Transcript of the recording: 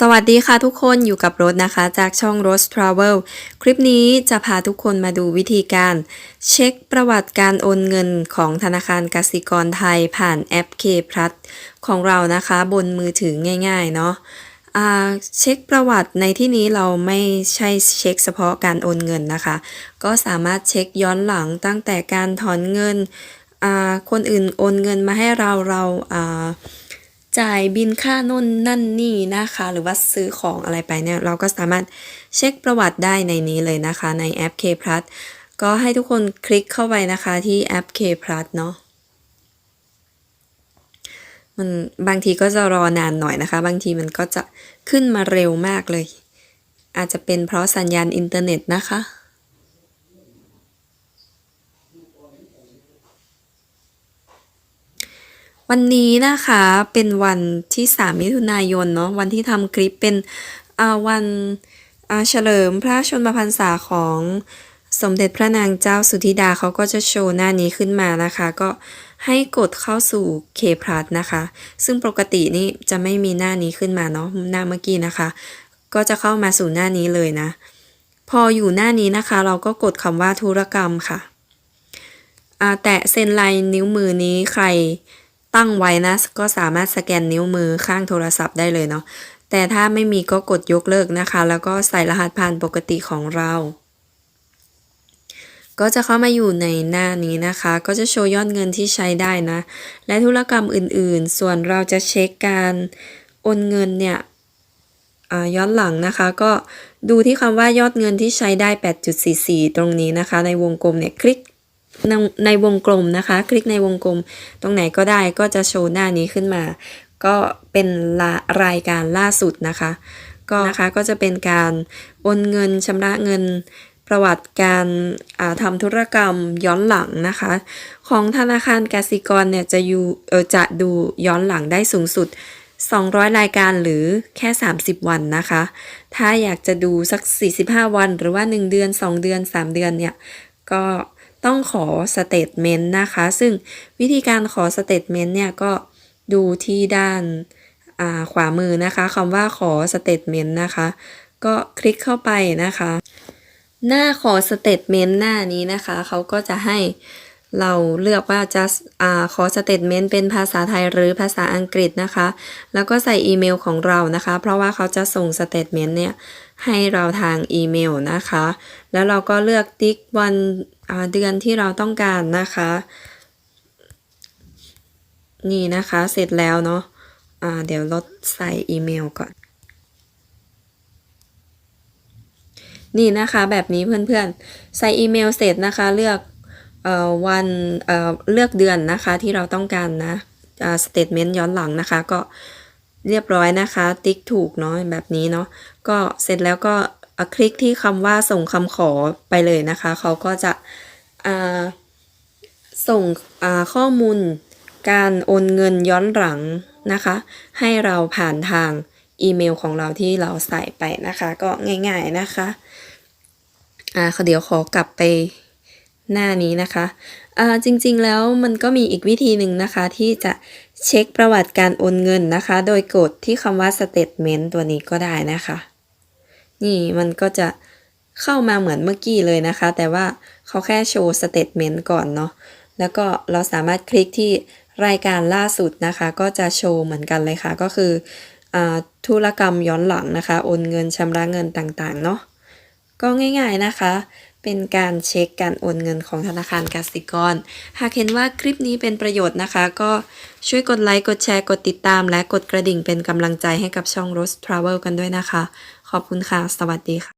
สวัสดีค่ะทุกคนอยู่กับรถนะคะ จากช่อง Rose Travel คลิปนี้จะพาทุกคนมาดูวิธีการ เช็คประวัติการโอนเงินของธนาคารกสิกรไทยผ่านแอป K Plus ของเรานะคะ บนมือถือง่ายๆเนาะเช็คประวัติในที่นี้เราไม่ใช่เช็คเฉพาะการโอนเงินนะคะ ก็สามารถเช็คย้อนหลังตั้งแต่การถอนเงินคนอื่นโอนเงินมาให้เราเราา จ่ายบินค่าน่นนั่นนี่นะคะ หรือว่าซื้อของอะไรไปเนี่ย เราก็สามารถเช็คประวัติได้ในนี้เลยนะคะ ในแอป K Plus ก็ให้ทุกคนคลิกเข้าไปนะคะที่แอป K Plus เนาะมันบางทีก็จะรอนานหน่อยนะคะ บางทีมันก็จะขึ้นมาเร็วมากเลย อาจจะเป็นเพราะสัญญาณอินเทอร์เน็ตนะคะ วันนี้นะคะเป็นวันที่ 3 มิถุนายนเนาะวันที่ทำคลิปเป็นวันเฉลิมพระชนมพรรษาของสมเด็จพระนางเจ้าสุธิดาเขาก็จะโชว์หน้านี้ขึ้นมานะคะ ก็ให้กดเข้าสู่เคพลัสนะคะ ซึ่งปกตินี่จะไม่มีหน้านี้ขึ้นมาเนาะหน้าเมื่อกี้นะคะ ก็จะเข้ามาสู่หน้านี้เลยนะ พออยู่หน้านี้นะคะ เราก็กดคำว่าธุรกรรมค่ะแตะเซ็นลายนิ้วมือนี้ใคร ตั้งไว้นะ ก็สามารถสแกนนิ้วมือข้างโทรศัพท์ได้เลยเนาะแต่ถ้าไม่มีก็กดยกเลิกนะคะ แล้วก็ใส่รหัสผ่านปกติของเรา ก็จะเข้ามาอยู่ในหน้านี้นะคะ ก็จะโชว์ยอดเงินที่ใช้ได้นะ และธุรกรรมอื่นๆ ส่วนเราจะเช็คการโอนเงินเนี่ยย้อนหลังนะคะ ก็ดูที่คำว่ายอดเงินที่ใช้ได้ 8.44 ตรงนี้นะคะ ในวงกลมเนี่ยคลิก ในในวงกลมนะคะ คลิกในวงกลม ตรงไหนก็ได้ก็จะโชว์หน้านี้ขึ้นมา ก็เป็นรายการล่าสุดนะคะ ก็นะคะก็จะเป็นการโอนเงินชำระเงินประวัติการาทำธุรกรรมย้อนหลังนะคะ ของธนาคารกสิกรเนี่ยจะอยู่เออจะดูย้อนหลังได้สูงสุด 200 รายการหรือแค่ 30 วันนะคะ ถ้าอยากจะดูสัก 45 วันหรือว่า 1 เดือน 2 เดือน 3 เดือนเนี่ยก็ ต้องขอสเตทเมนต์นะคะ ซึ่งวิธีการขอสเตทเมนต์เนี่ยก็ดูที่ด้านาขวามือนะคะคำว่าขอสเตทเมนต์นะคะ ก็คลิกเข้าไปนะคะ หน้าขอสเตทเมนต์หน้านี้นะคะ เขาก็จะให้ เราเลือกว่าจะอขอสเตทเมนต์เป็นภาษาไทยหรือภาษาอังกฤษนะคะ แล้วก็ใส่อีเมลของเรานะคะ เพราะว่าเขาจะส่งสเตทเมนต์เนี่ยให้เราทางอีเมลนะคะ แล้วเราก็เลือกติ๊กวันเดือนที่เราต้องการนะคะ นี่นะคะเสร็จแล้วเนาะอ่าเดี๋ยวลดใส่อีเมลก่อน นี่นะคะแบบนี้เพื่อนๆ ใส่อีเมลเสร็จนะคะ เลือก วันเเลือกเดือนนะคะที่เราต้องการนะสเตทเมนต์ย้อนหลังนะคะ ก็เรียบร้อยนะคะ ติ๊กถูกเนาะแบบนี้เนาะก็เสร็จแล้วก็อะคลิกที่คำว่าส่งคำขอไปเลยนะคะ เขาก็จะส่งข้อมูลการโอนเงินย้อนหลังนะคะ ให้เราผ่านทางอีเมลของเราที่เราใส่ไปนะคะ ก็ง่ายๆนะคะอ่าเดี๋ยวขอกลับไป หน้านี้นะคะจริงๆแล้วมันก็มีอีกวิธีหนึ่งนะคะที่จะเช็คประวัติการโอนเงินนะคะ โดยกดที่คำว่า statement ตัวนี้ก็ได้นะคะ นี่มันก็จะเข้ามาเหมือนเมื่อกี้เลยนะคะ แต่ว่าเขาแค่โชว์ statement ก่อนเนาะแล้วก็เราสามารถคลิกที่รายการล่าสุดนะคะ ก็จะโชว์เหมือนกันเลยค่ะ ก็คืออธุรกรรมย้อนหลังนะคะ โอนเงินชำระเงินต่างๆเนาะก็ง่าย ๆนะคะ เป็นการเช็คการโอนเงินของธนาคารกสิกร หากเห็นว่าคลิปนี้เป็นประโยชน์นะคะ ก็ช่วยกดไลค์กดแชร์กดติดตาม และกดกระดิ่งเป็นกำลังใจให้กับช่อง Rose Travel กันด้วยนะคะ ขอบคุณค่ะ สวัสดีค่ะ